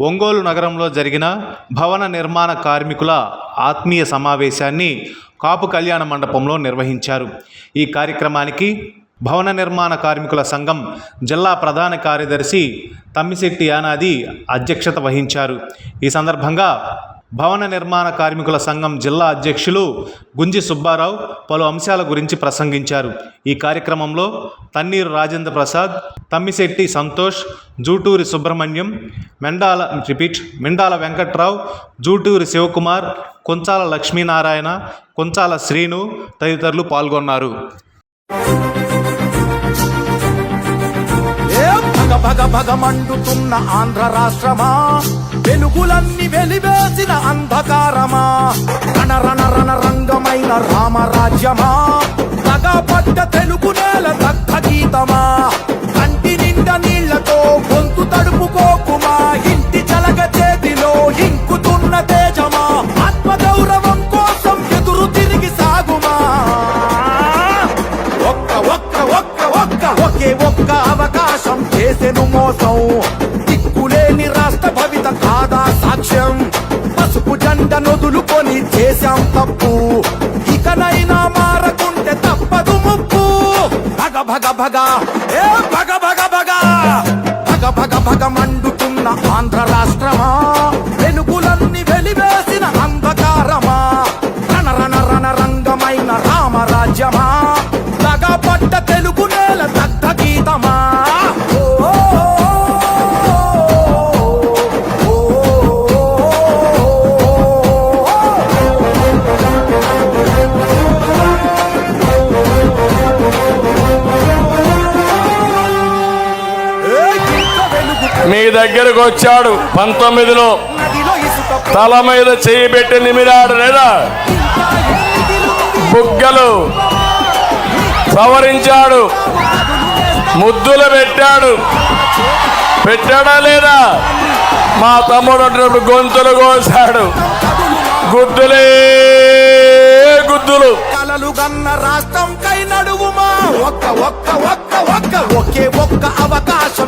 ఒంగోలు నగరంలో జరిగిన భవన నిర్మాణ కార్మికుల ఆత్మీయ సమావేశాన్ని కాపు కళ్యాణ మండపంలో నిర్వహించారు. ఈ కార్యక్రమానికి భవన నిర్మాణ కార్మికుల సంఘం జిల్లా ప్రధాన కార్యదర్శి తమ్మిశెట్టి యానాది అధ్యక్షత వహించారు. ఈ సందర్భంగా భవన నిర్మాణ కార్మికుల సంఘం జిల్లా అధ్యక్షులు గుంజి సుబ్బారావు పలు అంశాల గురించి ప్రసంగించారు. ఈ కార్యక్రమంలో తన్నీరు రాజేంద్ర ప్రసాద్ తమ్మిశెట్టి సంతోష్ జూటూరి సుబ్రహ్మణ్యం మెండాల రిపీట్ మెండాల వెంకట్రావు జూటూరి శివకుమార్ కొంచాల లక్ష్మీనారాయణ కొంచాల శ్రీను తదితరులు పాల్గొన్నారు. భగ భగ భగ మండుతున్న ఆంధ్ర రాష్ట్రమా? వెలుగులన్నీ వెలివేసిన అంధకారమా? రణ రణ రణ రంగమైన రామరాజ్యమా? పడ్డ తెలుగు నేల దక్క గీతమా? కంటి నిండా నీళ్ళతో గొంతు తడుపుకోకుమా? ఇంటి చలగ చేతిలో ఇంకుతున్న తేజమా? ఆత్మగౌరవం కోసం ఎదురు తిరిగి సాగుమా? ఒక్క ఒక్క ఒక్క ఒక్క ఒకే ఒక్క అవకాశం చేసెను మోసం. చేశాం తప్పు. ఇకనైనా మారకుంటే తప్పదు ముప్పు. భగ భగ భగ. దగ్గరకు వచ్చాడు. పంతొమ్మిదిలో తల మీద చేయి పెట్టి నిమిరాడు లేదా? బుగ్గలు సవరించాడు. ముద్దులు పెట్టాడు. పెట్టాడా లేదా? మా తమ్ముడు అంటున్నప్పుడు గొంతులు కోసాడు. గుద్దులే గుద్దులు. కలలు గన్న రాష్ట్రం కై నడువుమా? ఒక్క ఒక్క ఒక్క ఒక్క ఒకే ఒక్క అవకాశం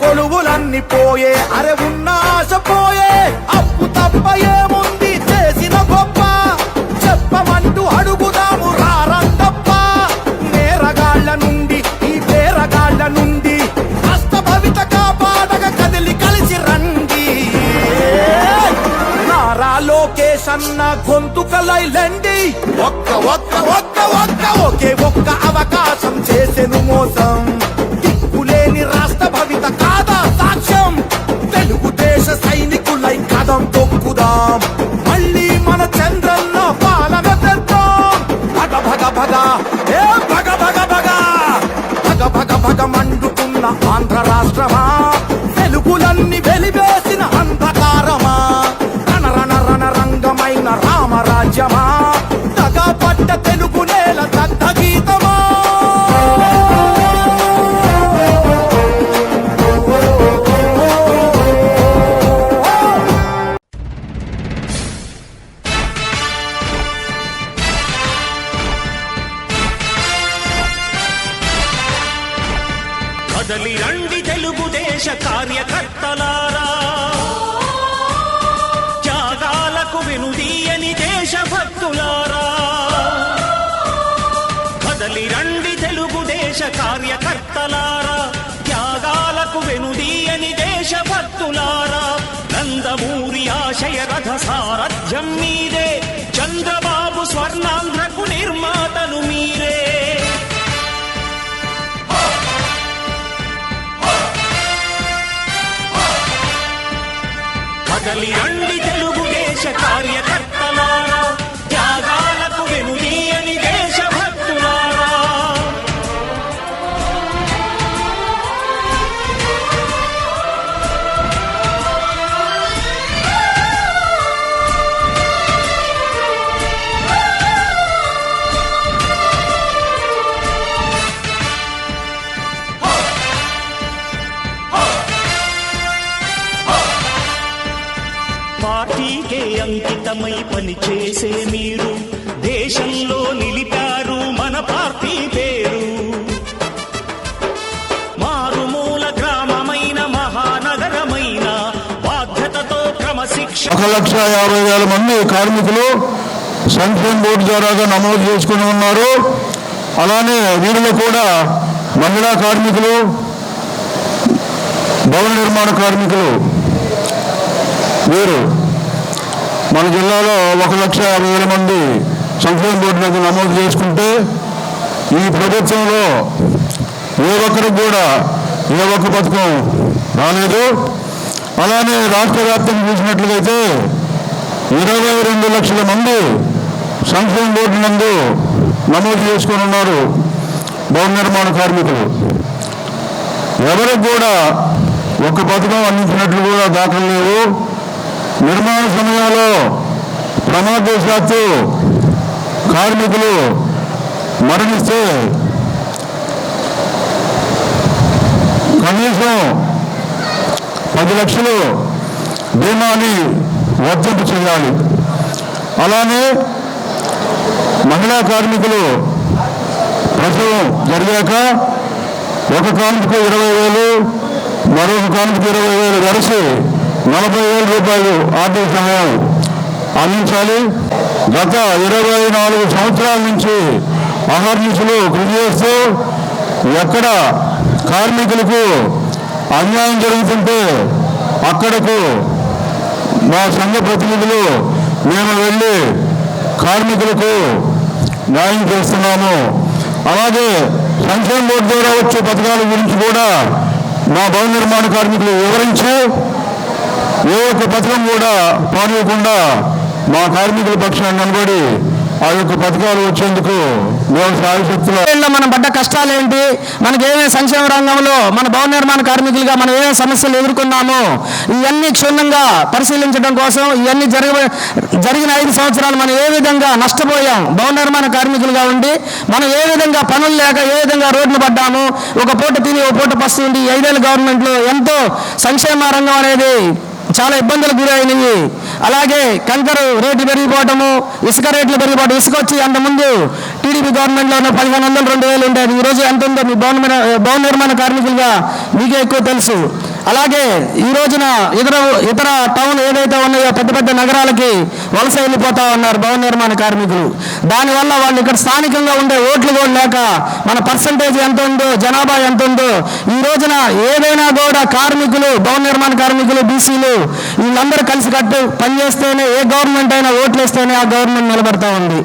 కొలువులన్నీ పోయే అరే ఉన్న ఆశ పోయే. అప్పు తప్ప ఏముంది? చేసిన గొప్ప. చెప్పమంటూ అడుగుదాము రారంతప్ప నేరగాళ్ళ నుండి ఈ పేరగాళ్ళ నుండి కష్ట భవిత కాపాడగ కదిలి కలిసి రండి. నారా లోకేష్ అన్న గొంతుకలై లెండి ఒక్క ఒక్క ఒక్క ఒక్క ఒకే ఒక్క అవకాశం చేసెను మోసం. సారథ్యం మీదే. చంద్రబాబు స్వర్ణ పని చేసే మీరు. దేశంలో నిలిపారు మన పార్టీ పేరు. మారుమూల గ్రామమైన మహానగరమైన బాధ్యతతో క్రమశిక్ష ఒక లక్ష యాభై వేల మంది కార్మికులు సంక్షేమ బోర్డు ద్వారాగా నమోదు చేసుకుని ఉన్నారు. అలానే వీరిలో కూడా మహిళా కార్మికులు భవన నిర్మాణ కార్మికులు వీరు మన జిల్లాలో ఒక లక్ష యాభై వేల మంది సంక్షేమ బోర్డు దగ్గర నమోదు చేసుకుంటే ఈ ప్రభుత్వంలో ఏ ఒక్కరికి కూడా ఏ ఒక్క పథకం రాలేదు. అలానే రాష్ట్ర వ్యాప్తంగా చూసినట్లయితే ఇరవై రెండు లక్షల మంది సంక్షేమ బోర్డు నందు నమోదు చేసుకొని ఉన్నారు భవన నిర్మాణ కార్మికులు. ఎవరికి కూడా ఒక పథకం అందించినట్లు కూడా దాఖలు లేవు నిర్మాణ సమయంలో ప్రమాదవశాత్తు కార్మికులు మరణిస్తే కనీసం పది లక్షలు బీమాని వర్తింపు చేయాలి. అలానే మహిళా కార్మికులు ప్రసవం జరిగాక ఒక కార్మికు ఇరవై వేలు మరొక కార్మికు ఇరవై వేలు కలిసి నలభై వేల రూపాయలు ఆర్థిక సహాయం అందించాలి. గత ఇరవై నాలుగు సంవత్సరాల నుంచి అహర్నిశలు కృషి చేస్తూ ఎక్కడ కార్మికులకు అన్యాయం జరుగుతుంటే అక్కడకు మా సంఘ ప్రతినిధులు మేము వెళ్ళి కార్మికులకు న్యాయం చేస్తున్నాము. అలాగే సంక్షేమ బోర్డు ద్వారా వచ్చే పథకాల గురించి కూడా మా భవన నిర్మాణ కార్మికులు వివరించి. ఏ ఒక్క పథకం కూడా పానివ్వకుండా మా కార్మికుల పక్షాన్ని నిలబడి ఆ యొక్క పథకాలు వచ్చేందుకు మేము సాయశక్తులు మనం పడ్డ కష్టాలు ఏంటి? మనకి ఏమేమి సంక్షేమ రంగంలో మన భవన నిర్మాణ కార్మికులుగా మనం ఏమేమి సమస్యలు ఎదుర్కొన్నాము? ఇవన్నీ క్షుణ్ణంగా పరిశీలించడం కోసం ఇవన్నీ జరగ జరిగిన ఐదు సంవత్సరాలు మనం ఏ విధంగా నష్టపోయాం? భవన నిర్మాణ కార్మికులుగా ఉండి మనం ఏ విధంగా పనులు లేక ఏ విధంగా రోడ్లు పడ్డాము? ఒక పూట తిని ఒక పూట పస్తు ఉండి ఐదేళ్ళ గవర్నమెంట్లో ఎంతో సంక్షేమ రంగం అనేది చాలా ఇబ్బందులకు గురైనవి అలాగే కంకరు రేట్లు పెరిగిపోవటము ఇసుక రేట్లు పెరిగిపోవడం ఇసుక వచ్చి అంతకుముందు టీడీపీ గవర్నమెంట్లో ఉన్న పదిహేను వందలు రెండు వేలు ఉండేది. ఈ రోజు ఎంత ఉందో మీ భవన భవన నిర్మాణ కార్మికులుగా మీకే ఎక్కువ తెలుసు. అలాగే ఈ రోజున ఇతర ఇతర టౌన్ ఏదైతే ఉన్నాయో పెద్ద పెద్ద నగరాలకి వలస వెళ్ళిపోతా ఉన్నారు భవన నిర్మాణ కార్మికులు. దానివల్ల వాళ్ళు ఇక్కడ స్థానికంగా ఉండే ఓట్లు కూడా లేక మన పర్సంటేజ్ ఎంత ఉందో జనాభా ఎంత ఉందో ఈ రోజున ఏదైనా కూడా కార్మికులు భవన నిర్మాణ కార్మికులు బీసీలు వీళ్ళందరూ కలిసి కట్టు పనిచేస్తేనే ఏ గవర్నమెంట్ అయినా ఓట్లు వేస్తేనే ఆ గవర్నమెంట్ నిలబడతా ఉంది.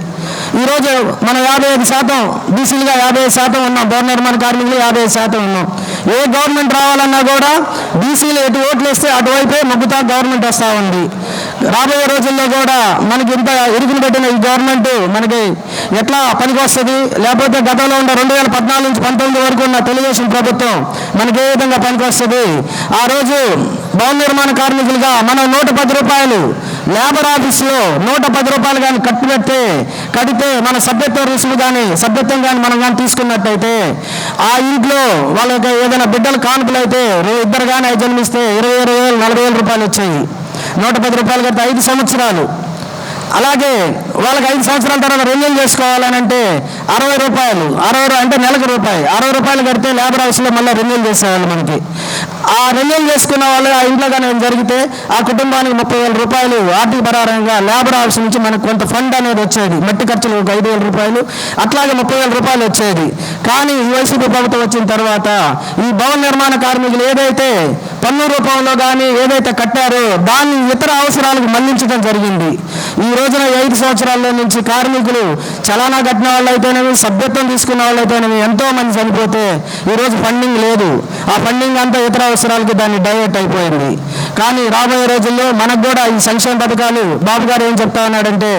ఈరోజు మనం యాభై ఐదు శాతం బీసీలుగా యాభై ఐదు శాతం ఉన్నాం. భవన నిర్మాణ కార్మికులు యాభై ఐదు శాతం ఉన్నాం. ఏ గవర్నమెంట్ రావాలన్నా కూడా బీసీలు ఎటు ఓట్లు వేస్తే అటువైపే మొగ్గుతా గవర్నమెంట్ వస్తూ ఉంది. రాబోయే రోజుల్లో కూడా మనకి ఇంత ఇరుకులు పెట్టిన ఈ గవర్నమెంట్ మనకి ఎట్లా పనికి వస్తుంది? లేకపోతే గతంలో ఉన్న రెండు వేల పద్నాలుగు నుంచి పంతొమ్మిది వరకు ఉన్న తెలుగుదేశం ప్రభుత్వం మనకి ఏ విధంగా పనికి వస్తుంది? ఆ రోజు భవన నిర్మాణ కార్మికులుగా మనం నూట పది రూపాయలు లేబర్ ఆఫీస్లో నూట పది రూపాయలు కానీ కట్టు పెడితే కడితే మన సభ్యత్వ రుసుము కానీ సభ్యత్వం కానీ మనం కానీ తీసుకున్నట్టయితే ఆ ఇంట్లో వాళ్ళకి ఏదైనా బిడ్డలు కానుకలు అయితే ఇద్దరు కానీ జన్మిస్తే ఇరవై ఇరవై వేలు నలభై వేల రూపాయలు వచ్చాయి. నూట పది రూపాయలు కడితే ఐదు సంవత్సరాలు. అలాగే వాళ్ళకి ఐదు సంవత్సరాల తర్వాత రెన్యూల్ చేసుకోవాలని అంటే అరవై రూపాయలు అరవై అంటే నెలకు రూపాయి అరవై రూపాయలు కడితే లేబర్ హౌస్లో మళ్ళీ రెన్యూల్ చేసేవాళ్ళు మనకి. ఆ రెన్యూల్ చేసుకున్న వాళ్ళు ఆ ఇంట్లో కానీ జరిగితే ఆ కుటుంబానికి ముప్పై వేల రూపాయలు ఆర్థిక పరారంగా లేబర్ హౌస్ నుంచి మనకు కొంత ఫండ్ అనేది వచ్చేది. మట్టి ఖర్చులు ఒక ఐదు వేల రూపాయలు అట్లాగే ముప్పై వేల రూపాయలు వచ్చేది. కానీ ఈ వైసీపీ ప్రభుత్వం వచ్చిన తర్వాత ఈ భవన నిర్మాణ కార్మికులు ఏదైతే పన్ను రూపంలో కానీ ఏదైతే కట్టారో దాన్ని ఇతర అవసరాలకు మళ్ళించడం జరిగింది. ఈ రోజున ఐదు సంవత్సరాలు నుంచి కార్మికులు చలానా కట్టిన వాళ్ళు అయితేనేమి సభ్యత్వం తీసుకున్న వాళ్ళు అయితేనేమి ఎంతో మంది చనిపోతే ఈ రోజు ఫండింగ్ లేదు. ఆ ఫండింగ్ అంతా ఇతర అవసరాలకి దాన్ని డైవర్ట్ అయిపోయింది. కానీ రాబోయే రోజుల్లో మనకు కూడా ఈ సంక్షేమ పథకాలు బాబు గారు ఏం చెప్తా ఉన్నాడంటే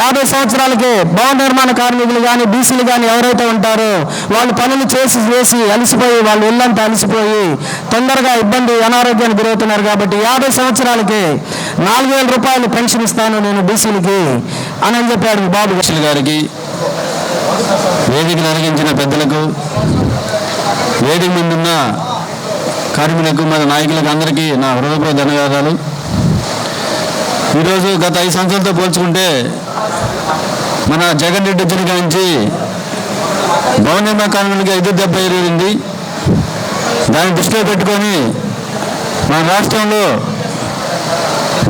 యాభై సంవత్సరాలకే భవన నిర్మాణ కార్మికులు కానీ బీసీలు కానీ ఎవరైతే ఉంటారో వాళ్ళు పనులు చేసి చేసి అలసిపోయి వాళ్ళు ఇల్లంతా అలసిపోయి తొందరగా ఇబ్బంది అనారోగ్యానికి గురవుతున్నారు కాబట్టి యాభై సంవత్సరాలకే నాలుగు వేల రూపాయలు పెన్షన్ ఇస్తాను నేను బీసీలకి. అని అని చెప్పాడు బాబు. కృష్ణ గారికి వేదికను నిర్వహించిన పెద్దలకు వేదిక ముందున్న కార్మికులకు మన నాయకులకు అందరికీ నా హృదయపూర్వ ధన్యవాదాలు. ఈరోజు గత ఐదు సంవత్సరాలతో పోల్చుకుంటే మన జగన్ రెడ్డి వచ్చిన నుంచి భవన నిర్మాణ కార్మికులకి ఐదు దెబ్బ ఎరిగింది దాన్ని దృష్టిలో పెట్టుకొని మన రాష్ట్రంలో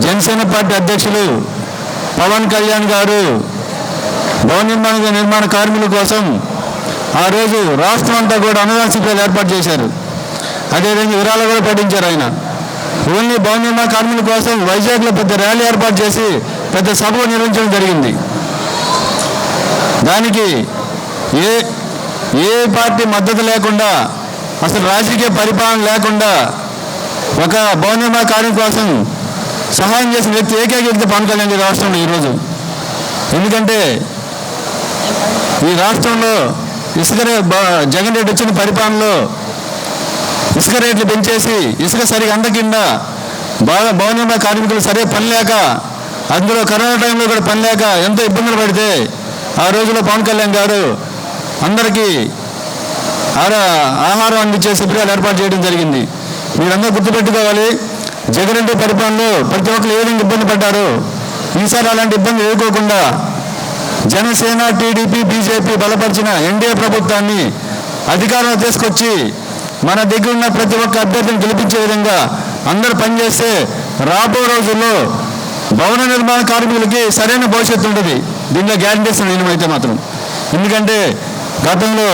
జనసేన పార్టీ అధ్యక్షులు పవన్ కళ్యాణ్ గారు భవన నిర్మాణ నిర్మాణ కార్మికుల కోసం ఆ రోజు రాష్ట్రం అంతా కూడా అనుదాన శిబిరాలు ఏర్పాటు చేశారు. అదేవిధంగా విరాళాలు కూడా ప్రకటించారు ఆయన. ఓన్లీ భవన నిర్మాణ కార్మికుల కోసం వైజాగ్లో పెద్ద ర్యాలీ ఏర్పాటు చేసి పెద్ద సభ నిర్వహించడం జరిగింది. దానికి ఏ ఏ పార్టీ మద్దతు లేకుండా అసలు రాజకీయ పరిపాలన లేకుండా ఒక భవన నిర్మాణ కార్మికుల కోసం సహాయం చేసిన వ్యక్తి ఏకైక వ్యక్తి పవన్ కళ్యాణ్ గారి రాష్ట్రంలో ఈరోజు ఎందుకంటే ఈ రాష్ట్రంలో ఇసుక జగన్ రెడ్డి వచ్చిన పరిపాలనలో ఇసుక రేట్లు పెంచేసి ఇసుక సరిగా అందకుండా బాగా భవన కార్మికులు సరే పని లేక అందులో కరోనా టైంలో కూడా పని లేక ఎంతో ఇబ్బందులు పడితే ఆ రోజుల్లో పవన్ కళ్యాణ్ గారు అందరికీ ఆహారం అందించే శిబిరాలు ఏర్పాటు చేయడం జరిగింది. మీరందరూ గుర్తుపెట్టుకోవాలి జగన్ రెడ్డి పరిపాలనలో ప్రతి ఒక్కరు ఏ విధంగా ఇబ్బంది పడ్డారు? ఈసారి అలాంటి ఇబ్బంది ఎదుర్కోకుండా జనసేన టీడీపీ బీజేపీ బలపరిచిన ఎన్డీఏ ప్రభుత్వాన్ని అధికారంలో తీసుకొచ్చి మన దగ్గర ఉన్న ప్రతి ఒక్క అభ్యర్థిని గెలిపించే విధంగా అందరూ పనిచేస్తే రాబో రోజుల్లో భవన నిర్మాణ కార్మికులకి సరైన భవిష్యత్తు ఉంటుంది. దీనిలో గ్యారంటీ ఇస్తాను అయితే మాత్రం. ఎందుకంటే గతంలో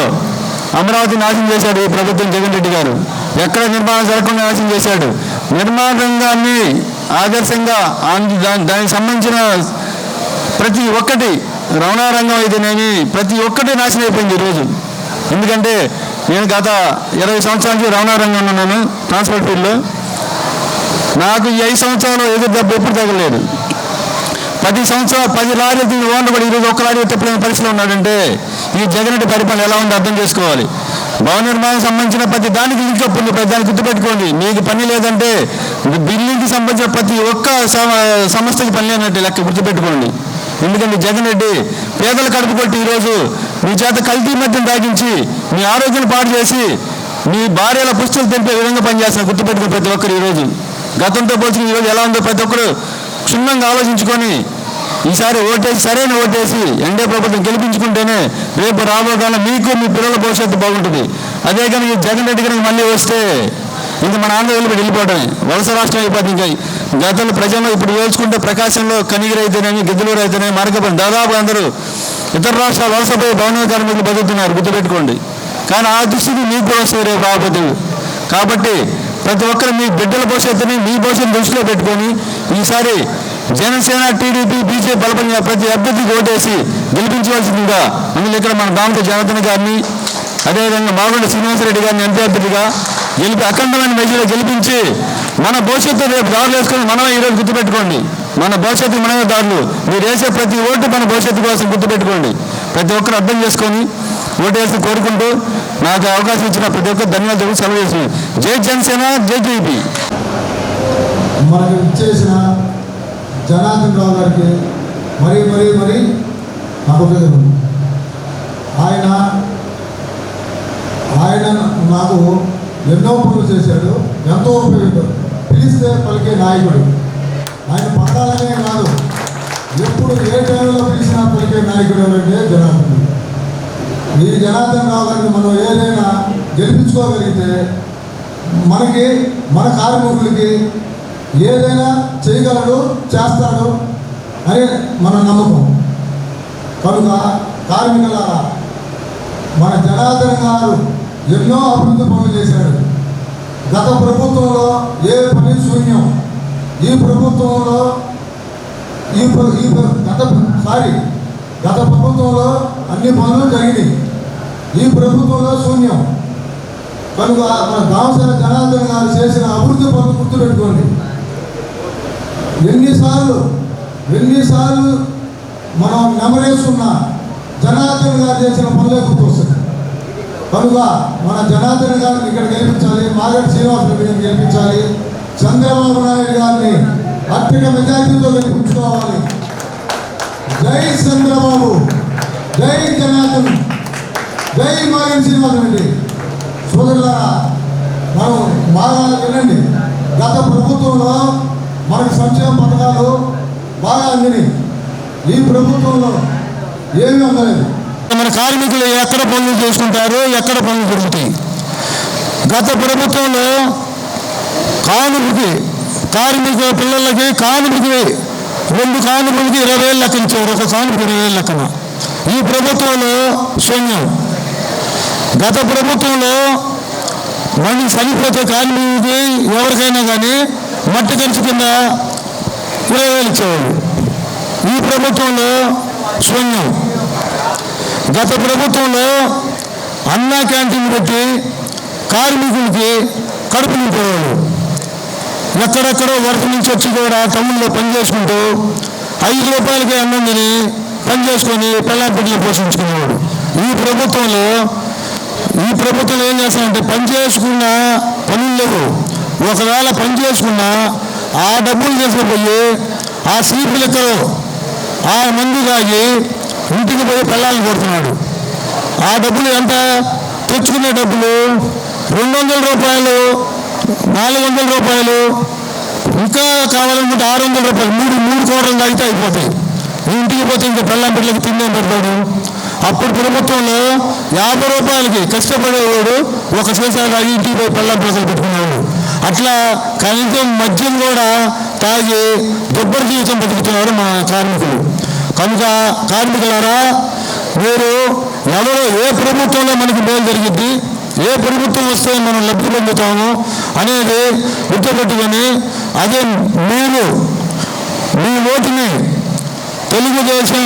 అమరావతి నాశనం చేశాడు ఈ ప్రభుత్వం జగన్ రెడ్డి గారు. ఎక్కడ నిర్మాణం జరగకుండా నాశనం చేశాడు. నిర్మాణంగా ఆదర్శంగా దానికి సంబంధించిన ప్రతి ఒక్కటి రవణారంగం అయితేనేమి ప్రతి ఒక్కటి నాశనం అయిపోయింది ఈరోజు ఎందుకంటే నేను గత ఇరవై సంవత్సరాల నుంచి రవణారంగంలో ఉన్నాను ట్రాన్స్పోర్ట్ ఫీల్డ్లో. నాకు ఈ ఐదు సంవత్సరాలు ఎదురు దెబ్బ ఎప్పుడు తగలేదు. పది సంవత్సరాలు పది లారీలు తిరిగి ఓనర్ కూడా ఈరోజు ఒక్క లారీ తెప్పలేని పరిస్థితిలో ఉన్నాడంటే ఈ జగన్ పరిపాలన ఎలా ఉందో అర్థం చేసుకోవాలి. భవన నిర్మాణం సంబంధించిన ప్రతి దానికి ఇంకా ఉంది. ప్రతి దానికి గుర్తుపెట్టుకోండి. మీకు పని లేదంటే బిల్డింగ్కి సంబంధించిన ప్రతి ఒక్క సమ- సంస్థకి పని లేనట్టు లెక్క గుర్తుపెట్టుకోండి. ఎందుకంటే జగన్ రెడ్డి పేదలు కడుపు కొట్టి ఈరోజు మీ చేత కల్తీ మద్యం తాగించి మీ ఆరోగ్యం పాడు చేసి మీ భార్యల పుస్తలు తెంపే విధంగా పనిచేస్తున్న గుర్తుపెట్టుకుని ప్రతి ఒక్కరు ఈరోజు. గతంతో పోల్చుకుని ఈరోజు ఎలా ఉందో ప్రతి ఒక్కరు క్షుణ్ణంగా ఆలోచించుకొని ఈసారి ఓటేసి సరైన ఓటేసి ఎండే ప్రభుత్వం గెలిపించుకుంటేనే రేపు రాబోకాలం మీకు మీ పిల్లల భవిష్యత్తు బాగుంటుంది. అదే కానీ ఈ జగన్ రెడ్డి గారికి మళ్ళీ వస్తే ఇంక మన ఆంధ్ర వెళ్ళిపోయి వెళ్ళిపోవడమే వలస రాష్ట్రం అయిపోతుంది ఇంకా. గతంలో ప్రజల్లో ఇప్పుడు ఏల్చుకుంటే ప్రకాశంలో కనిగిరి అయితేనేమి గిద్దలూరు అయితేనేమి మార్గపడి దాదాపు అందరూ ఇతర రాష్ట్రాలు వలసపోయి భవన కార్మికులు బతుకుతున్నారు గుర్తుపెట్టుకోండి. కానీ ఆ దృష్టికి మీకు కూడా వస్తుంది రేపు రాబోతుంది కాబట్టి ప్రతి ఒక్కరు మీ బిడ్డల భవిష్యత్తుని మీ భవిష్యత్తు దృష్టిలో పెట్టుకొని ఈసారి జనసేన టీడీపీ బీజేపీ బలపడిన ప్రతి అభ్యర్థికి ఓటేసి గెలిపించవలసిందిగా అందులో ఇక్కడ మన దామత జనార్దన్ గారిని అదేవిధంగా మాగుండ శ్రీనివాసరెడ్డి గారిని ఎంపీ అభ్యర్థిగా గెలిపి అఖండమైన మెజీలో గెలిపించి మన భవిష్యత్తు రేపు దారులు వేసుకొని మనమే ఈరోజు గుర్తుపెట్టుకోండి. మన భవిష్యత్తు మనమే దారులు. మీరు వేసే ప్రతి ఓటు మన భవిష్యత్తు కోసం గుర్తుపెట్టుకోండి. ప్రతి ఒక్కరు అర్థం చేసుకొని ఓటు వేసి కోరుకుంటూ నాకు అవకాశం ఇచ్చిన ప్రతి ఒక్కరు ధన్యవాదాలు సెలవు చేస్తున్నాను జై జనసేన జై టీడీపీ. మనకు ఇచ్చేసిన జనార్దన్ రావు గారికి మరీ మరీ మరీ అభివృద్ధి ఆయన ఆయన నాకు ఎన్నో పనులు చేశాడు ఎంతో ఉపయోగం పిలిస్తే పలికే నాయకుడు. ఆయన పట్టాలనే కాదు ఎప్పుడు ఏ టైంలో పిలిచినా పలికే నాయకుడు ఎవరంటే జనార్దన్. ఈ జనార్దన్ రావు గారిని మనం ఏదైనా గెలిపించుకోగలిగితే మనకి మన కార్మికులకి ఏదైనా చేయగలడు చేస్తాడు అని మన నమ్మకం. కనుక కార్మికులారా మన జనార్దన్ గారు ఎన్నో అభివృద్ధి పనులు చేశాడు. గత ప్రభుత్వంలో ఏ పని శూన్యం? ఈ ప్రభుత్వంలో ఈ ఈ గత సారీ గత ప్రభుత్వంలో అన్ని పనులు జరిగినాయి. ఈ ప్రభుత్వంలో శూన్యం. కనుక మన దామసర జనార్దన్ గారు చేసిన అభివృద్ధి పనులు గుర్తుపెట్టుకోండి. ఎన్నిసార్లు ఎన్నిసార్లు మనం నెమరేసుకున్న జనార్దన్ గారు చేసిన పనులే గుర్తొస్తుంది కనుక మన జనార్దన్ గారిని ఇక్కడ గెలిపించాలి మాగడి శ్రీనివాస రెడ్డి గెలిపించాలి చంద్రబాబు నాయుడు గారిని అత్యధిక మెజార్టీతో గెలిపించుకోవాలి. జై చంద్రబాబు జై జనార్దన్ జై మాగడి శ్రీనివాస రెడ్డి సోదరులారా మనం బాగా వినండి. గత ప్రభుత్వంలో మనకు సంక్షేమ పథకాలు బాగా అందినాయి. ఈ ప్రభుత్వంలో ఏమీ అందలేదు. మన కార్మికులు ఎక్కడ పనులు చేసుకుంటారు? ఎక్కడ పనులు పెరుగుతాయి గత ప్రభుత్వంలో కానుకకి కార్మిక పిల్లలకి కానుకకి రెండు కానుకలకి ఇరవై వేలు లెక్కన ఇచ్చారు. ఒక కానుక ఇరవై వేలు లెక్కన. ఈ ప్రభుత్వంలో శూన్యం గత ప్రభుత్వంలో మనకి చనిపోతే కార్మికుడికి ఎవరికైనా కానీ మట్టి ఖర్చు కింద ఇరవై వేలు ఇచ్చేవాళ్ళు. ఈ ప్రభుత్వంలో శూన్యం. గత ప్రభుత్వంలో అన్నా క్యాంటీన్ పెట్టి కార్మికులకి కడుపు నింపేవాళ్ళు. ఎక్కడెక్కడో వరకు నుంచి వచ్చి కూడా తమ్ముల్లో పని చేసుకుంటూ ఐదు రూపాయలకి అన్నం తిని పని చేసుకొని పిల్లల పోషించుకునేవాడు. ఈ ప్రభుత్వంలో ఈ ప్రభుత్వం ఏం చేస్తారంటే పని చేసుకున్న పనులు లేవు. ఒకవేళ పని చేసుకున్నా ఆ డబ్బులు తీసుకుపోయి ఆ సీపు లెక్కలో ఆ మందు తాగి ఇంటికి పోయి పెళ్ళాలని కొడుతున్నాడు. ఆ డబ్బులు ఎంత? తెచ్చుకునే డబ్బులు రెండు వందల రూపాయలు నాలుగు వందల రూపాయలు ఇంకా కావాలనుకుంటే ఆరు వందల రూపాయలు మూడు మూడు కోటలు తాగితే అయిపోతాయి. ఇంటికి పోతే ఇంకా పెళ్ళం పిల్లలకి తిందేం పెడతాడు? అప్పుడు ప్రభుత్వంలో యాభై రూపాయలకి కష్టపడేవాడు ఒక సీసా తాగి ఇంటికి పోయి పెళ్ళం పిల్లలు అట్లా కనీసం మద్యం కూడా తాగి దుబ్బర జీవితం బతుకుతున్నారు మా కార్మికులు. కనుక కార్మికులారా మీరు ఎవరో ఏ ప్రభుత్వంలో మనకి మేలు జరిగింది ఏ ప్రభుత్వం వస్తే మనం లబ్ధి పొందుతాము అనేది గుర్తుపెట్టుకొని అదే మీరు మీ ఓటుని తెలుగుదేశం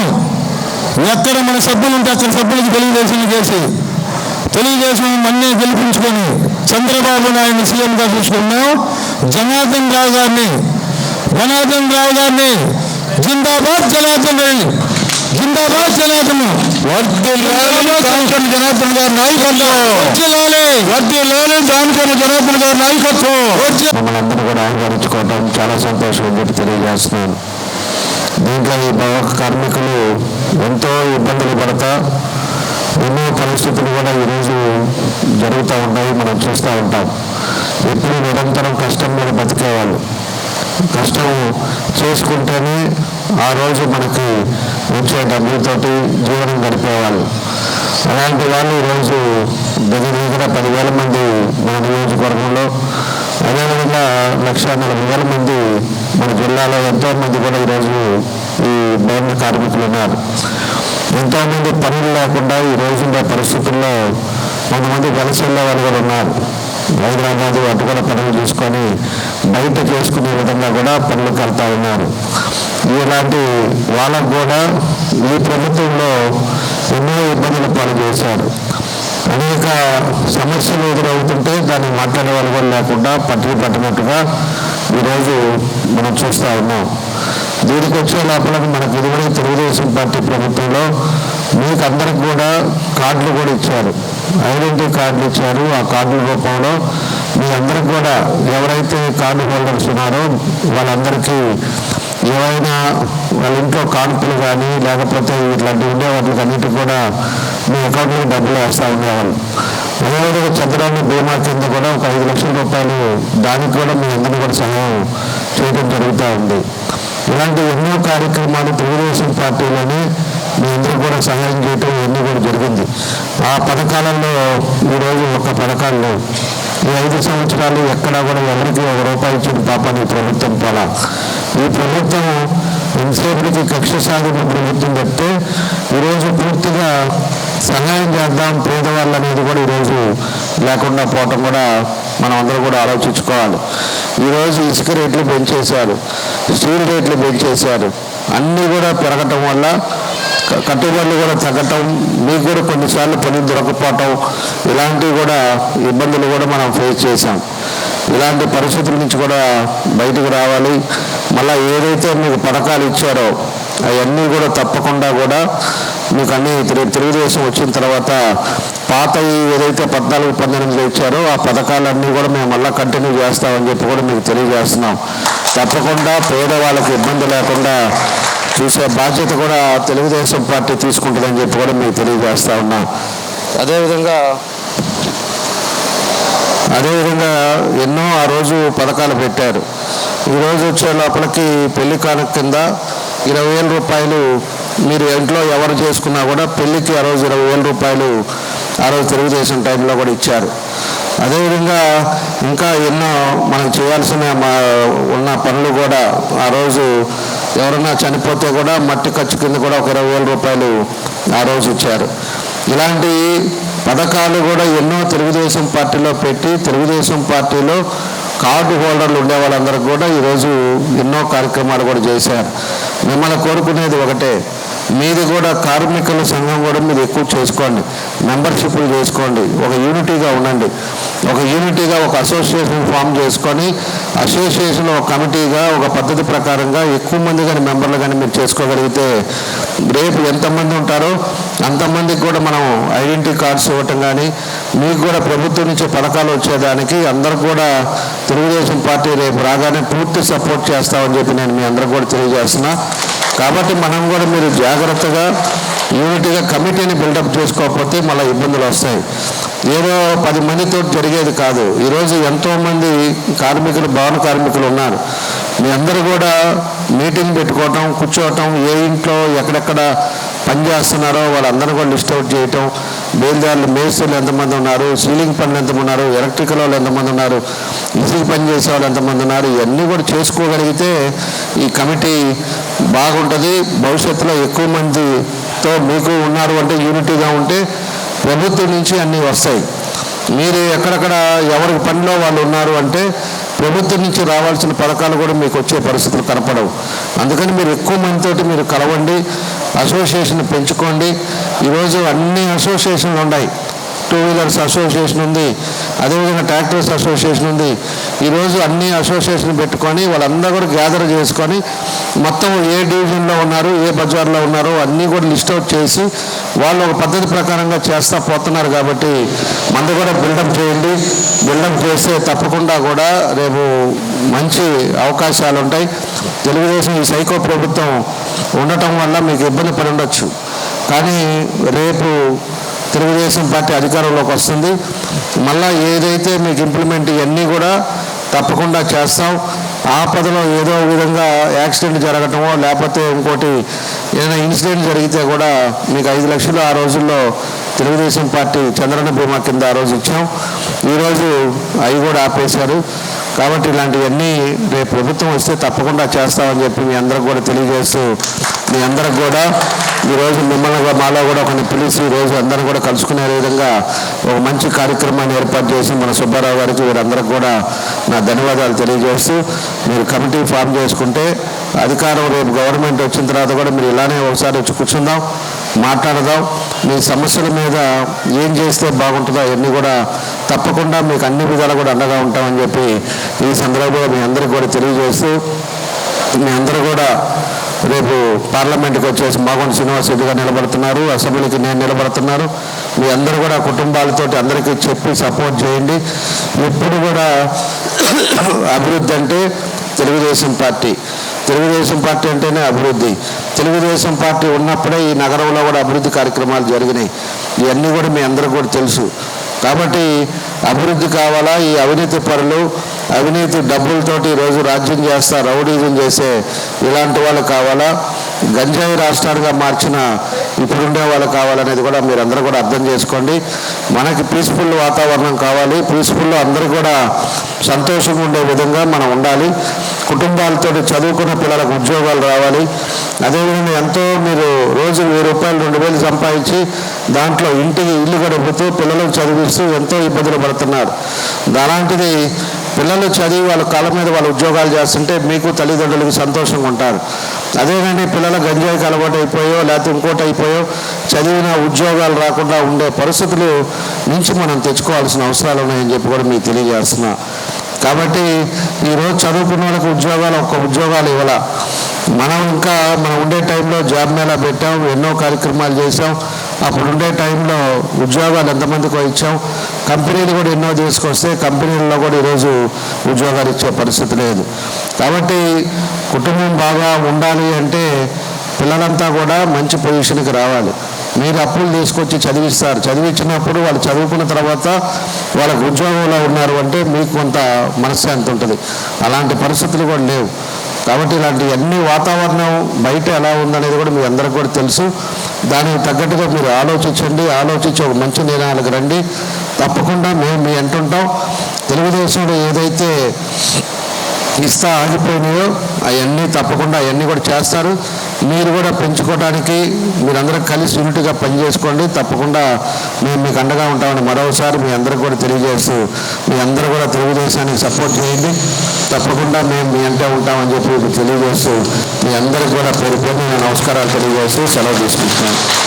ఎక్కడ మన సభ్యులు ఉంటే అక్కడ సభ్యులకు తెలుగుదేశం చేసి తెలుగుదేశం మన్నే గెలిపించుకొని చంద్రబాబు నాయుడు సీఎంగా చూసుకున్నాం. జనార్దన్ రావు గారిని జనార్దన్ రావు గారిని జిందాబాద్ జనార్దన్ రెడ్డి. జిందాబాద్ జనార్దన్. జనార్దన్ గారి నాయకత్వం. వర్దిల్లాలి దానికని జనార్దన్ గారి నాయకత్వం. మమ్మల్ని కూడా ఆహ్వానించుకోవడం చాలా సంతోషం అని చెప్పి తెలియజేస్తున్నాను. దీంట్లో ఈ భవ కార్మికులు ఎంతో ఇబ్బందులు పడతా ఎన్నో పరిస్థితులు కూడా ఈరోజు జరుగుతూ ఉన్నాయి మనం చూస్తూ ఉంటాం. ఎప్పుడు నిరంతరం కష్టం మీద బతికేవాళ్ళు. కష్టం చేసుకుంటేనే ఆ రోజు మనకి వచ్చే డబ్బులతోటి జీవనం గడిపేవాళ్ళు. అలాంటి వాళ్ళు ఈరోజు దగ్గర దగ్గర పదివేల మంది మన నియోజకవర్గంలో అదేవిధంగా లక్ష నలభై వేల మంది మన జిల్లాలో ఎంతో మంది కూడా ఈరోజు ఈ భవన కార్మికులు ఉన్నారు. ఎంతోమంది పనులు లేకుండా ఈ రోజున్న పరిస్థితుల్లో కొంతమంది వలసల్లో వాళ్ళు కూడా ఉన్నారు. హైదరాబాద్ అటు కూడా పనులు చూసుకొని బయట చేసుకునే విధంగా కూడా పనులకు వెళ్తా ఉన్నారు. ఇలాంటి వాళ్ళకు కూడా ఈ ప్రభుత్వంలో ఎన్నో ఇబ్బందులు పాలు చేశారు. అనేక సమస్యలు ఎదురవుతుంటే దాన్ని మాట్లాడే వాళ్ళు కూడా లేకుండా పట్టుకు పట్టినట్టుగా ఈరోజు మనం చూస్తూ ఉన్నాం. దీనికి వచ్చే లోపల మనకు ఇదివరకు తెలుగుదేశం పార్టీ ప్రభుత్వంలో మీకు అందరికి కూడా కార్డులు కూడా ఇచ్చారు. ఐడెంటిటీ కార్డులు ఇచ్చారు. ఆ కార్డుల రూపంలో మీ అందరికి కూడా ఎవరైతే కార్డు హోల్డర్స్ ఉన్నారో వాళ్ళందరికీ ఏవైనా వాళ్ళ ఇంట్లో కానుకలు కానీ లేకపోతే ఇట్లాంటివి ఉండే వాటికి అన్నిటి కూడా మీ అకౌంట్లో డబ్బులు వేస్తూ ఉండేవాళ్ళు. అదేవిధంగా చంద్రాన్ని బీమా కింద కూడా ఒక ఐదు లక్షల రూపాయలు దానికి కూడా మీ అందరినీ కూడా సహాయం చేయడం జరుగుతూ ఉంది. ఇలాంటి ఎన్నో కార్యక్రమాలు తెలుగుదేశం పార్టీలోనే మీ అందరూ కూడా సహాయం చేయటం ఇవన్నీ కూడా జరిగింది. ఆ పథకాలలో ఈరోజు ఒక పథకాలు ఈ ఐదు సంవత్సరాలు ఎక్కడా కూడా ఎవరికి ఒక రూపాయి ఇచ్చిన పాపాన్ని ప్రభుత్వం పోలా. ఈ ప్రభుత్వం ఎంతసేపటికి కక్ష సాధింపు ప్రభుత్వం చెప్తే ఈరోజు పూర్తిగా సహాయం చేద్దాం పేదవాళ్ళు అనేది కూడా ఈరోజు లేకుండా పోవటం కూడా మనం అందరూ కూడా ఆలోచించుకోవాలి. ఈరోజు ఇసుక రేట్లు పెంచేశారు స్టీల్ రేట్లు పెంచేశారు. అన్నీ కూడా పెరగటం వల్ల కట్టుబడులు కూడా తగ్గటం మీకు కూడా కొన్నిసార్లు పని దొరకపోవటం ఇలాంటివి కూడా ఇబ్బందులు కూడా మనం ఫేస్ చేశాం. ఇలాంటి పరిస్థితుల నుంచి కూడా బయటకు రావాలి. మళ్ళీ ఏదైతే మీకు పథకాలు ఇచ్చారో అవన్నీ కూడా తప్పకుండా కూడా మీకు అన్ని తెలుగుదేశం వచ్చిన తర్వాత పాత ఏదైతే పద్నాలుగు పంతొమ్మిదిలో ఇచ్చారో ఆ పథకాలన్నీ కూడా మేము మళ్ళీ కంటిన్యూ చేస్తామని చెప్పి కూడా మీకు తెలియజేస్తున్నాం. తప్పకుండా పేదవాళ్ళకి ఇబ్బంది లేకుండా చూసే బాధ్యత కూడా తెలుగుదేశం పార్టీ తీసుకుంటుందని చెప్పి కూడా మీకు తెలియజేస్తా ఉన్నాం. అదేవిధంగా అదేవిధంగా ఎన్నో ఆ రోజు పథకాలు పెట్టారు. ఈరోజు వచ్చే లోపలికి పెళ్ళి కానుక కింద ఇరవై వేల రూపాయలు మీరు ఇంట్లో ఎవరు చేసుకున్నా కూడా పెళ్ళికి ఆ రోజు ఇరవై వేల రూపాయలు ఆ రోజు తెలుగుదేశం టైంలో కూడా ఇచ్చారు. అదేవిధంగా ఇంకా ఎన్నో మనం చేయాల్సిన మా ఉన్న పనులు కూడా ఆ రోజు ఎవరైనా చనిపోతే కూడా మట్టి ఖర్చు కింద కూడా ఒక ఇరవై వేల రూపాయలు ఆ రోజు ఇచ్చారు. ఇలాంటి పథకాలు కూడా ఎన్నో తెలుగుదేశం పార్టీలో పెట్టి తెలుగుదేశం పార్టీలో కార్డు హోల్డర్లు ఉండే వాళ్ళందరికీ కూడా ఈరోజు ఎన్నో కార్యక్రమాలు కూడా చేశారు. మిమ్మల్ని కోరుకునేది ఒకటే మీది కూడా కార్మికుల సంఘం కూడా మీరు ఎక్కువ చేసుకోండి. మెంబర్షిప్లు చేసుకోండి. ఒక యూనిటీగా ఉండండి. ఒక యూనిటీగా ఒక అసోసియేషన్ ఫామ్ చేసుకొని అసోసియేషన్ ఒక కమిటీగా ఒక పద్ధతి ప్రకారంగా ఎక్కువ మంది కానీ మెంబర్లు కానీ మీరు చేసుకోగలిగితే రేపు ఎంతమంది ఉంటారో అంతమందికి కూడా మనం ఐడెంటిటీ కార్డ్స్ ఇవ్వటం కానీ మీకు కూడా ప్రభుత్వం నుంచి పథకాలు వచ్చేదానికి అందరూ కూడా తెలుగుదేశం పార్టీ రేపు రాగానే పూర్తి సపోర్ట్ చేస్తామని చెప్పి నేను మీ అందరూ కూడా తెలియజేస్తున్నా. కాబట్టి మనం కూడా మీరు జాగ్రత్తగా యూనిట్గా కమిటీని బిల్డప్ చేసుకోకపోతే మళ్ళీ ఇబ్బందులు వస్తాయి. ఏదో పది మందితో జరిగేది కాదు. ఈరోజు ఎంతోమంది కార్మికులు భవన కార్మికులు ఉన్నారు. మీ అందరూ కూడా మీటింగ్ పెట్టుకోవటం కూర్చోవటం ఏ ఇంట్లో ఎక్కడెక్కడ పని చేస్తున్నారో వాళ్ళందరూ కూడా లిస్ట్ అవుట్ చేయటం బేల్దారులు మేస్త్రులు ఎంతమంది ఉన్నారు సీలింగ్ పనులు ఎంతమంది ఉన్నారు ఎలక్ట్రికల్ వాళ్ళు ఎంతమంది ఉన్నారు ఇసుక పని చేసే వాళ్ళు ఎంతమంది ఉన్నారు ఇవన్నీ కూడా చేసుకోగలిగితే ఈ కమిటీ బాగుంటుంది. భవిష్యత్తులో ఎక్కువ మందితో మీకు ఉన్నారు అంటే యూనిటీగా ఉంటే ప్రభుత్వం నుంచి అన్నీ వస్తాయి. మీరు ఎక్కడెక్కడ ఎవరికి పనిలో వాళ్ళు ఉన్నారు అంటే ప్రభుత్వం నుంచి రావాల్సిన పథకాలు కూడా మీకు వచ్చే పరిస్థితులు కనపడవు. అందుకని మీరు ఎక్కువ మందితోటి మీరు కలవండి అసోసియేషన్ పెంచుకోండి. ఈరోజు అన్ని అసోసియేషన్లు ఉన్నాయి. టూ వీలర్స్ అసోసియేషన్ ఉంది అదేవిధంగా ట్రాక్టర్స్ అసోసియేషన్ ఉంది. ఈరోజు అన్ని అసోసియేషన్ పెట్టుకొని వాళ్ళందరూ కూడా గ్యాదర్ చేసుకొని మొత్తం ఏ డివిజన్లో ఉన్నారు ఏ బజార్లో ఉన్నారో అన్నీ కూడా లిస్ట్ అవుట్ చేసి వాళ్ళు ఒక పద్ధతి ప్రకారంగా చేస్తూ పోతున్నారు కాబట్టి మంది కూడా బిల్డప్ చేయండి. బిల్డప్ చేస్తే తప్పకుండా కూడా రేపు మంచి అవకాశాలు ఉంటాయి. తెలుగుదేశం ఈ సైకో ప్రభుత్వం ఉండటం వల్ల మీకు ఇబ్బంది పడి ఉండొచ్చు. కానీ రేపు తెలుగుదేశం పార్టీ అధికారంలోకి వస్తుంది. మళ్ళీ ఏదైతే మీకు ఇంప్లిమెంట్ ఇవన్నీ కూడా తప్పకుండా చేస్తాం. ఆపదలో ఏదో విధంగా యాక్సిడెంట్ జరగటమో లేకపోతే ఇంకోటి ఏదైనా ఇన్సిడెంట్ జరిగితే కూడా మీకు ఐదు లక్షలు ఆ రోజుల్లో తెలుగుదేశం పార్టీ చంద్రన్న బీమా కింద ఆ రోజు ఇచ్చాం. ఈరోజు అవి కూడా ఆపేశారు. కాబట్టి ఇలాంటివన్నీ రేపు ప్రభుత్వం వస్తే తప్పకుండా చేస్తామని చెప్పి మీ అందరికి కూడా తెలియజేస్తూ మీ అందరికి కూడా ఈరోజు మిమ్మల్ని మాలో కూడా ఒకరిని పిలిచి ఈరోజు అందరూ కూడా కలుసుకునే విధంగా ఒక మంచి కార్యక్రమాన్ని ఏర్పాటు చేసి మన సుబ్బారావు గారికి వీరందరికి కూడా నా ధన్యవాదాలు తెలియజేస్తూ మీరు కమిటీ ఫామ్ చేసుకుంటే అధికారం రేపు గవర్నమెంట్ వచ్చిన తర్వాత కూడా మీరు ఇలానే ఒకసారి వచ్చి కూర్చుందాం మాట్లాడదాం. మీ సమస్యల మీద ఏం చేస్తే బాగుంటుందో అవన్నీ కూడా తప్పకుండా మీకు అన్ని విధాలు కూడా అండగా ఉంటామని చెప్పి ఈ సందర్భంగా మీ అందరికీ కూడా తెలియజేస్తూ మీ అందరూ కూడా రేపు పార్లమెంట్కి వచ్చేసి మాగొండ శ్రీనివాస్ రెడ్డిగా నిలబడుతున్నారు అసెంబ్లీకి నేను నిలబడుతున్నారు. మీ అందరూ కూడా కుటుంబాలతోటి అందరికీ చెప్పి సపోర్ట్ చేయండి. ఎప్పుడు కూడా అభివృద్ధి అంటే తెలుగుదేశం పార్టీ. తెలుగుదేశం పార్టీ అంటేనే అభివృద్ధి. తెలుగుదేశం పార్టీ ఉన్నప్పుడే ఈ నగరంలో కూడా అభివృద్ధి కార్యక్రమాలు జరిగినాయి. ఇవన్నీ కూడా మీ అందరికీ కూడా తెలుసు. కాబట్టి అభివృద్ధి కావాలా? ఈ అవినీతి పరులు అవినీతి డబ్బులతోటి ఈరోజు రాజ్యం చేస్తా రౌడీజం చేసే ఇలాంటి వాళ్ళు కావాలా? గంజాయి రాష్ట్రాలుగా మార్చిన ఇప్పుడుండే వాళ్ళు కావాలనేది కూడా మీరు అందరూ కూడా అర్థం చేసుకోండి. మనకి పీస్ఫుల్ వాతావరణం కావాలి. పీస్ఫుల్లో అందరూ కూడా సంతోషంగా ఉండే విధంగా మనం ఉండాలి. కుటుంబాలతో చదువుకున్న పిల్లలకు ఉద్యోగాలు రావాలి. అదేవిధంగా ఎంతో మీరు రోజు వెయ్యి రూపాయలు రెండు వేలు సంపాదించి దాంట్లో ఇంటికి ఇల్లు గడుపుతూ పిల్లలకు చదివిస్తూ ఎంతో ఇబ్బందులు పడుతున్నారు. అలాంటిది పిల్లలు చదివి వాళ్ళ కాళ్ళ మీద వాళ్ళు ఉద్యోగాలు చేస్తుంటే మీకు తల్లిదండ్రులకు సంతోషంగా ఉంటారు. అదేనండి పిల్లల గంజాయికి అలవాటు అయిపోయో లేకపోతే ఇంకోటి అయిపోయో చదివిన ఉద్యోగాలు రాకుండా ఉండే పరిస్థితులు నుంచి మనం తెచ్చుకోవాల్సిన అవసరాలు ఉన్నాయని చెప్పి కూడా మీకు తెలియజేస్తున్నా. కాబట్టి ఈరోజు చదువుకున్న వాళ్ళకి ఉద్యోగాలు ఒక్క ఉద్యోగాలు ఇవ్వాల. మనం ఇంకా మనం ఉండే టైంలో జాబ్ మేళా పెట్టాం ఎన్నో కార్యక్రమాలు చేసాం అప్పుడు ఉండే టైంలో ఉద్యోగాలు ఎంతమందికో ఇచ్చాం. కంపెనీలు కూడా ఎన్నో తీసుకొస్తే కంపెనీల్లో కూడా ఈరోజు ఉద్యోగాలు ఇచ్చే పరిస్థితి లేదు. కాబట్టి కుటుంబం బాగా ఉండాలి అంటే పిల్లలంతా కూడా మంచి పొజిషన్కి రావాలి. మీరు అప్పులు తీసుకొచ్చి చదివిస్తారు. చదివించినప్పుడు వాళ్ళు చదువుకున్న తర్వాత వాళ్ళకు ఉద్యోగంలో ఉన్నారు అంటే మీకు కొంత మనశ్శాంతి ఉంటుంది. అలాంటి పరిస్థితులు కూడా లేవు. కాబట్టి ఇలాంటి అన్ని వాతావరణం బయట ఎలా ఉందనేది కూడా మీ అందరికి కూడా తెలుసు. దానికి తగ్గట్టుగా మీరు ఆలోచించండి ఆలోచించి ఒక మంచి నిర్ణయాలకు రండి. తప్పకుండా మేము మీ అంటుంటాం. తెలుగుదేశంలో ఏదైతే ఇస్తా ఆగిపోయినాయో అవన్నీ తప్పకుండా అవన్నీ కూడా చేస్తారు. మీరు కూడా పెంచుకోవడానికి మీరందరూ కలిసి యూనిట్గా పనిచేసుకోండి. తప్పకుండా మేము మీకు అండగా ఉంటామని మరోసారి మీ అందరికి కూడా తెలియజేస్తూ మీ అందరూ కూడా తెలుగుదేశానికి సపోర్ట్ చేయండి. తప్పకుండా మేము మీ అంటే ఉంటామని చెప్పి మీకు తెలియజేస్తూ మీ అందరికి కూడా పేరు పేరు నమస్కారాలు తెలియజేస్తూ సెలవు తీసుకుంటున్నాను